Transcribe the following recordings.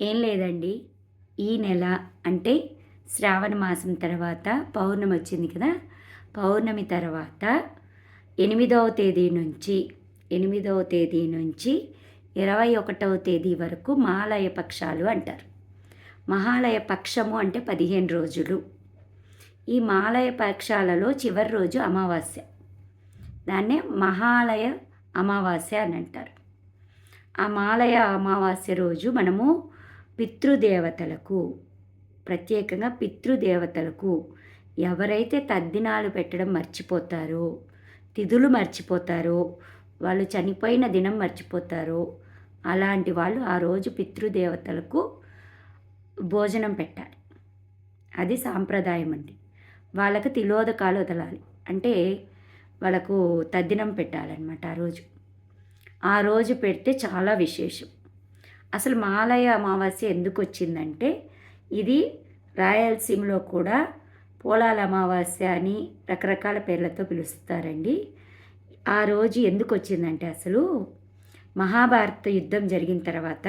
ఏం లేదండి. ఈ నెల అంటే శ్రావణ మాసం తర్వాత పౌర్ణమి వచ్చింది కదా. పౌర్ణమి తర్వాత ఎనిమిదవ తేదీ నుంచి ఎనిమిదవ తేదీ నుంచి ఇరవై ఒకటవ తేదీ వరకు మహాలయ పక్షాలు అంటారు. మహాలయ పక్షము అంటే పదిహేను రోజులు. ఈ మహాలయ పక్షాలలో చివరి రోజు అమావాస్య. దాన్నే మహాలయ అమావాస్య అని అంటారు. ఆ మాలయ అమావాస్య రోజు మనము పితృదేవతలకు ప్రత్యేకంగా పితృదేవతలకు ఎవరైతే తద్దినాలు పెట్టడం మర్చిపోతారో తిథులు మర్చిపోతారో వాళ్ళు చనిపోయిన దినం మర్చిపోతారో అలాంటి వాళ్ళు ఆ రోజు పితృదేవతలకు భోజనం పెట్టాలి. అది సాంప్రదాయం అండి. వాళ్ళకు తిలోదకాలు వదలాలి. అంటే వాళ్ళకు తద్దినం పెట్టాలన్నమాట ఆ రోజు. ఆ రోజు పెడితే చాలా విశేషం. అసలు మాలయ అమావాస్య ఎందుకు వచ్చిందంటే ఇది రాయలసీమలో కూడా పోలాల అమావాస్య అని రకరకాల పేర్లతో పిలుస్తారండి. ఆ రోజు ఎందుకు వచ్చిందంటే అసలు మహాభారత యుద్ధం జరిగిన తర్వాత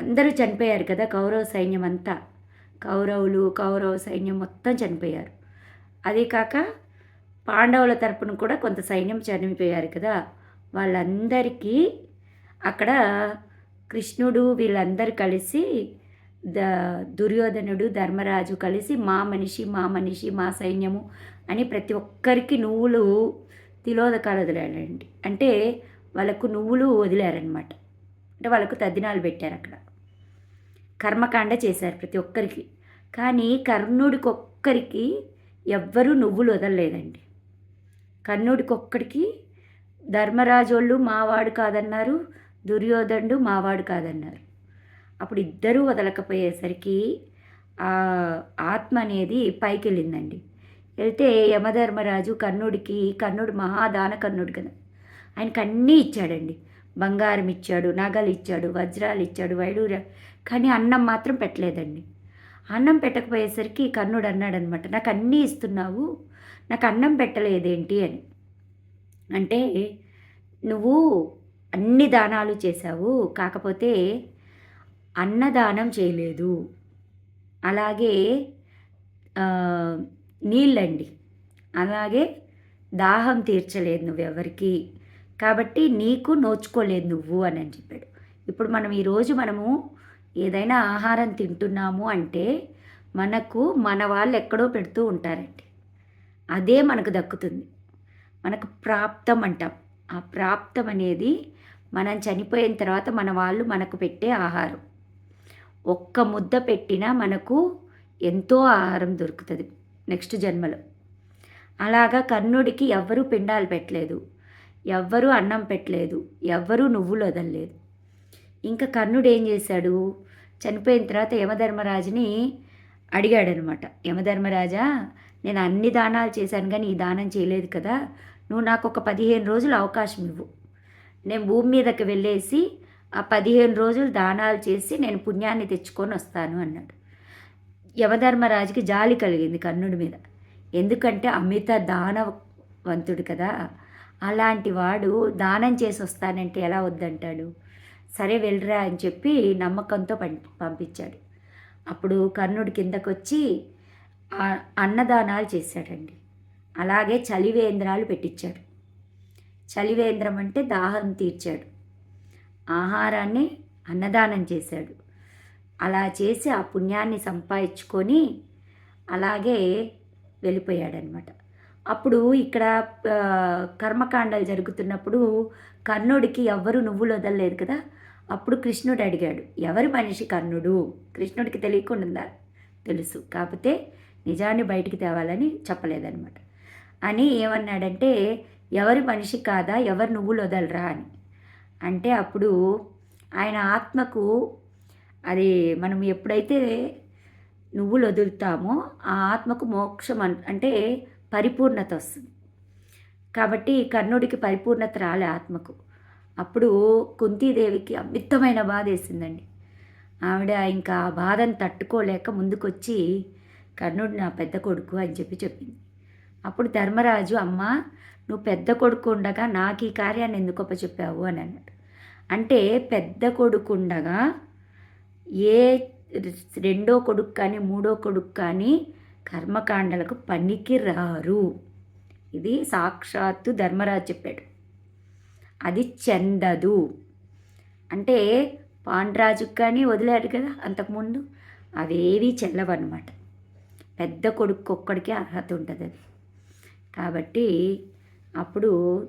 అందరూ చనిపోయారు కదా కౌరవ సైన్యం అంతా. కౌరవులు కౌరవ సైన్యం మొత్తం చనిపోయారు. అదే కాక పాండవుల తరపున కూడా కొంత సైన్యం చనిపోయారు కదా. వాళ్ళందరికీ అక్కడ కృష్ణుడు వీళ్ళందరూ కలిసి ద దుర్యోధనుడు ధర్మరాజు కలిసి మా మనిషి మా మనిషి మా సైన్యము అని ప్రతి ఒక్కరికి నువ్వులు తిలోదకాలు వదిలాడండి అంటే వాళ్ళకు నువ్వులు వదిలారనమాట అంటే వాళ్ళకు తద్దినాలు పెట్టారు అక్కడ. కర్మకాండ చేశారు ప్రతి ఒక్కరికి. కానీ కర్ణుడికి ఒక్కరికి ఎవ్వరూ నువ్వులు వదలలేదండి. కర్ణుడికి ఒక్కడికి ధర్మరాజోళ్ళు మావాడు కాదన్నారు దుర్యోధనుడు మావాడు కాదన్నారు. అప్పుడు ఇద్దరూ వదలకపోయేసరికి ఆ ఆత్మ అనేది పైకి వెళ్ళిందండి వెళ్తే యమధర్మరాజు కర్ణుడికి కర్ణుడు మహాదాన కర్ణుడు కదా ఆయనకు అన్నీ ఇచ్చాడండి. బంగారం ఇచ్చాడు నగలు ఇచ్చాడు వజ్రాలు ఇచ్చాడు వైడూర కానీ అన్నం మాత్రం పెట్టలేదండి. అన్నం పెట్టకపోయేసరికి కర్ణుడు అన్నాడనమాట నాకు అన్నీ ఇస్తున్నావు నాకు అన్నం పెట్టలేదేంటి? అని. అంటే నువ్వు అన్ని దానాలు చేశావు కాకపోతే అన్నదానం చేయలేదు. అలాగే నీళ్ళండి. అలాగే దాహం తీర్చలేదు నువ్వెవరికి. కాబట్టి నీకు నోచుకోలేదు నువ్వు అని అని చెప్పాడు. ఇప్పుడు మనం ఈరోజు మనము ఏదైనా ఆహారం తింటున్నాము అంటే మనకు మన వాళ్ళు ఎక్కడో పెడుతూ ఉంటారండి. అదే మనకు దక్కుతుంది. మనకు ప్రాప్తం అంటాం ఆ ప్రాప్తం అనేది మనం చనిపోయిన తర్వాత మన వాళ్ళు మనకు పెట్టే ఆహారం. ఒక్క ముద్ద పెట్టినా మనకు ఎంతో ఆహారం దొరుకుతుంది నెక్స్ట్ జన్మలో. అలాగా కర్ణుడికి ఎవ్వరూ పిండాలు పెట్టలేదు. ఎవ్వరూ అన్నం పెట్టలేదు. ఎవ్వరూ నువ్వులు వదలలేదు. ఇంకా కర్ణుడు ఏం చేశాడు? చనిపోయిన తర్వాత యమధర్మరాజుని అడిగాడనమాట. యమధర్మరాజా నేను అన్ని దానాలు చేశాను కానీ ఈ దానం చేయలేదు కదా. నువ్వు నాకు ఒక పదిహేను రోజులు అవకాశం ఇవ్వు. నేను భూమి మీదకి వెళ్ళేసి ఆ పదిహేను రోజులు దానాలు చేసి నేను పుణ్యాన్ని తెచ్చుకొని వస్తాను అన్నాడు. యమధర్మరాజుకి జాలి కలిగింది కర్ణుడి మీద. ఎందుకంటే అమిత దానవంతుడు కదా. అలాంటి వాడు దానం చేసి వస్తానంటే ఎలా వద్దంటాడు? సరే వెళ్ళరా అని చెప్పి నమ్మకంతో పంపించాడు. అప్పుడు కర్ణుడి కిందకొచ్చి అన్నదానాలు చేశాడండి. అలాగే చలివేంద్రాలు పెట్టించాడు. చలివేంద్రం అంటే దాహం తీర్చాడు. ఆహారాన్ని అన్నదానం చేశాడు. అలా చేసి ఆ పుణ్యాన్ని సంపాదించుకొని అలాగే వెళ్ళిపోయాడనమాట. అప్పుడు ఇక్కడ కర్మకాండాలు జరుగుతున్నప్పుడు కర్ణుడికి ఎవ్వరు నువ్వులు వదలలేదు కదా? అప్పుడు కృష్ణుడు అడిగాడు ఎవరి మనిషి కర్ణుడు? కృష్ణుడికి తెలియకుండా తెలుసు. కాకపోతే నిజాన్ని బయటికి తేవాలని చెప్పలేదన్నమాట అని ఏమన్నాడంటే ఎవరి మనిషి కాదా ఎవరు నువ్వులు వదలరా అని. అంటే అప్పుడు ఆయన ఆత్మకు అది మనం ఎప్పుడైతే నువ్వులు వదులుతామో ఆ ఆత్మకు మోక్షం అంటే పరిపూర్ణత వస్తుంది. కాబట్టి కర్ణుడికి పరిపూర్ణత రాలే ఆత్మకు. అప్పుడు కుంతీదేవికి అమితమైన బాధ వేసిందండి. ఆవిడ ఇంకా ఆ బాధను తట్టుకోలేక ముందుకొచ్చి కర్ణుడు నా పెద్ద కొడుకు అని చెప్పి చెప్పింది. అప్పుడు ధర్మరాజు అమ్మ నువ్వు పెద్ద కొడుకు ఉండగా నాకు ఈ కార్యాన్ని ఎందుకు చెప్పావు అని అన్నాడు. అంటే పెద్ద కొడుకు ఉండగా ఏ రెండో కొడుకు కానీ మూడో కొడుకు కానీ కర్మకాండలకు పనికి రారు ఇది సాక్షాత్తు ధర్మరాజు చెప్పాడు. అది చెందదు. అంటే పాండ్రాజుకు కానీ వదిలాడు కదా అంతకుముందు. అవేవి చెల్లవన్నమాట. పెద్ద కొడుకు ఒక్కడికే అర్హత ఉంటుంది అది. కాబట్టి అప్పుడు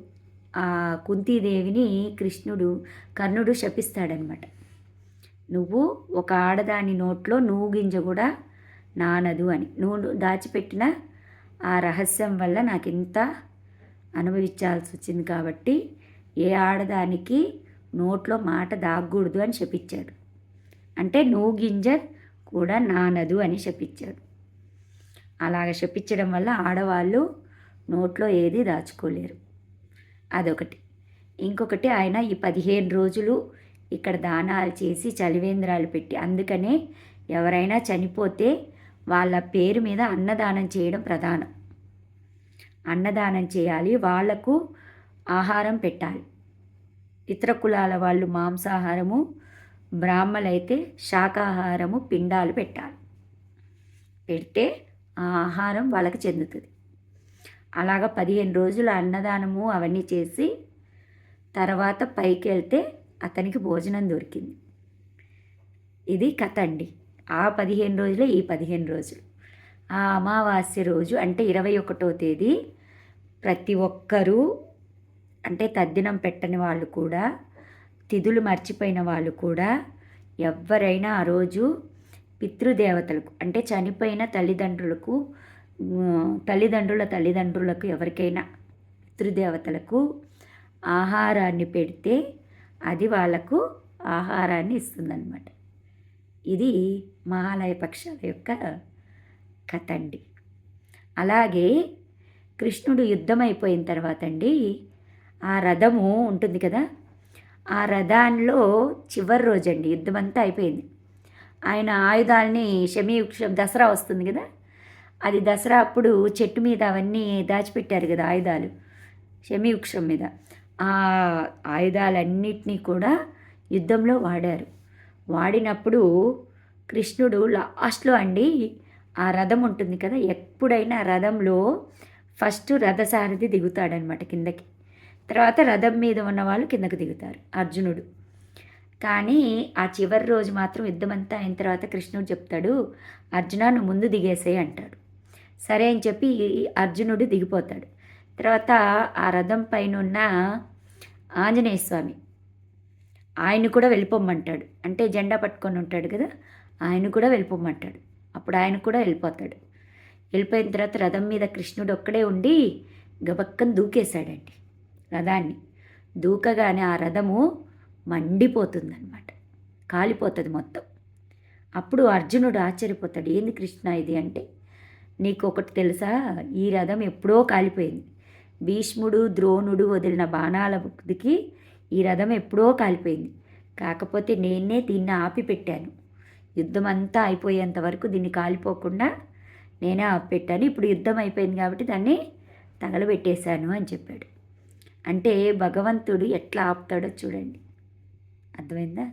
ఆ కుంతీదేవిని కృష్ణుడు కర్ణుడు శపిస్తాడనమాట. నువ్వు ఒక ఆడదాని నోట్లో నువ్వు గింజ కూడా నానదు అని. నువ్వు దాచిపెట్టిన ఆ రహస్యం వల్ల నాకు ఇంత అనుభవించాల్సి వచ్చింది కాబట్టి ఏ ఆడదానికి నోట్లో మాట దాగకూడదు అని శపించాడు. అంటే నువ్వు గింజ కూడా నానదు అని శపించాడు. అలాగ శపించడం వల్ల ఆడవాళ్ళు నోట్లో ఏది దాచుకోలేరు. అదొకటి. ఇంకొకటి ఆయన ఈ పదిహేను రోజులు ఇక్కడ దానాలు చేసి చలివేంద్రాలు పెట్టి అందుకనే ఎవరైనా చనిపోతే వాళ్ళ పేరు మీద అన్నదానం చేయడం ప్రధానం. అన్నదానం చేయాలి వాళ్ళకు ఆహారం పెట్టాలి. ఇతర కులాల వాళ్ళు మాంసాహారము బ్రాహ్మలైతే శాకాహారము పిండాలు పెట్టాలి. పెడితే ఆ ఆహారం వాళ్ళకి చెందుతుంది. అలాగ పదిహేను రోజులు అన్నదానము అవన్నీ చేసి తర్వాత పైకి వెళ్తే అతనికి భోజనం దొరికింది. ఇది కథ అండి. ఆ పదిహేను రోజులే ఈ పదిహేను రోజులు. ఆ అమావాస్య రోజు అంటే ఇరవై ఒకటో తేదీ ప్రతి ఒక్కరూ అంటే తద్దినం పెట్టని వాళ్ళు కూడా తిథులు మర్చిపోయిన వాళ్ళు కూడా ఎవరైనా ఆ రోజు పితృదేవతలకు అంటే చనిపోయిన తల్లిదండ్రులకు తల్లిదండ్రుల తల్లిదండ్రులకు ఎవరికైనా పితృదేవతలకు ఆహారాన్ని పెడితే అది వాళ్ళకు ఆహారాన్ని ఇస్తుందన్నమాట. ఇది మహాలయ పక్షాల యొక్క కథ అండి అలాగే కృష్ణుడు యుద్ధం అయిపోయిన తర్వాత అండి ఆ రథము ఉంటుంది కదా ఆ రథంలో చివరి రోజు అండి యుద్ధం అంతా అయిపోయింది. ఆయన ఆయుధాలని శమీ దసరా వస్తుంది కదా అది దసరా అప్పుడు చెట్టు మీద అవన్నీ దాచిపెట్టారు కదా ఆయుధాలు షమీ వృక్షం మీద. ఆ ఆయుధాలన్నిటినీ కూడా యుద్ధంలో వాడారు. వాడినప్పుడు కృష్ణుడు లాస్ట్లో అండి ఆ రథం ఉంటుంది కదా ఎప్పుడైనా రథంలో ఫస్ట్ రథసారథి దిగుతాడనమాట కిందకి. తర్వాత రథం మీద ఉన్న వాళ్ళు కిందకు దిగుతారు అర్జునుడు. కానీ ఆ చివరి రోజు మాత్రం యుద్ధమంతా అయిన తర్వాత కృష్ణుడు చెప్తాడు అర్జున నువ్వు ముందు దిగేసే అంటాడు. సరే అని చెప్పి అర్జునుడు దిగిపోతాడు. తర్వాత ఆ రథం పైన ఉన్న ఆంజనేయ స్వామి ఆయన కూడా వెళ్ళిపోమ్మంటాడు అంటే జెండా పట్టుకొని ఉంటాడు కదా ఆయన కూడా వెళ్ళిపోమ్మంటాడు అప్పుడు ఆయన కూడా వెళ్ళిపోతాడు. వెళ్ళిపోయిన తర్వాత రథం మీద కృష్ణుడు ఒక్కడే ఉండి గబక్కని దూకేశాడండి రథాన్ని. దూకగానే ఆ రథము మండిపోతుందన్నమాట. కాలిపోతుంది మొత్తం. అప్పుడు అర్జునుడు ఆశ్చర్యపోతాడు ఏంది కృష్ణ ఇది? అంటే నీకు ఒకటి తెలుసా? ఈ రథం ఎప్పుడో కాలిపోయింది. భీష్ముడు ద్రోణుడు వదిలిన బాణాలకి ఈ రథం ఎప్పుడో కాలిపోయింది. కాకపోతే నేనే దీన్ని ఆపిపెట్టాను. యుద్ధమంతా యుద్ధం అంతా అయిపోయేంత వరకు దీన్ని కాలిపోకుండా నేనే ఆపిపెట్టాను. ఇప్పుడు యుద్ధం అయిపోయింది కాబట్టి దాన్ని తగలబెట్టేశాను అని చెప్పాడు. అంటే భగవంతుడు ఎట్లా ఆపుతాడో చూడండి. అర్థమైందా?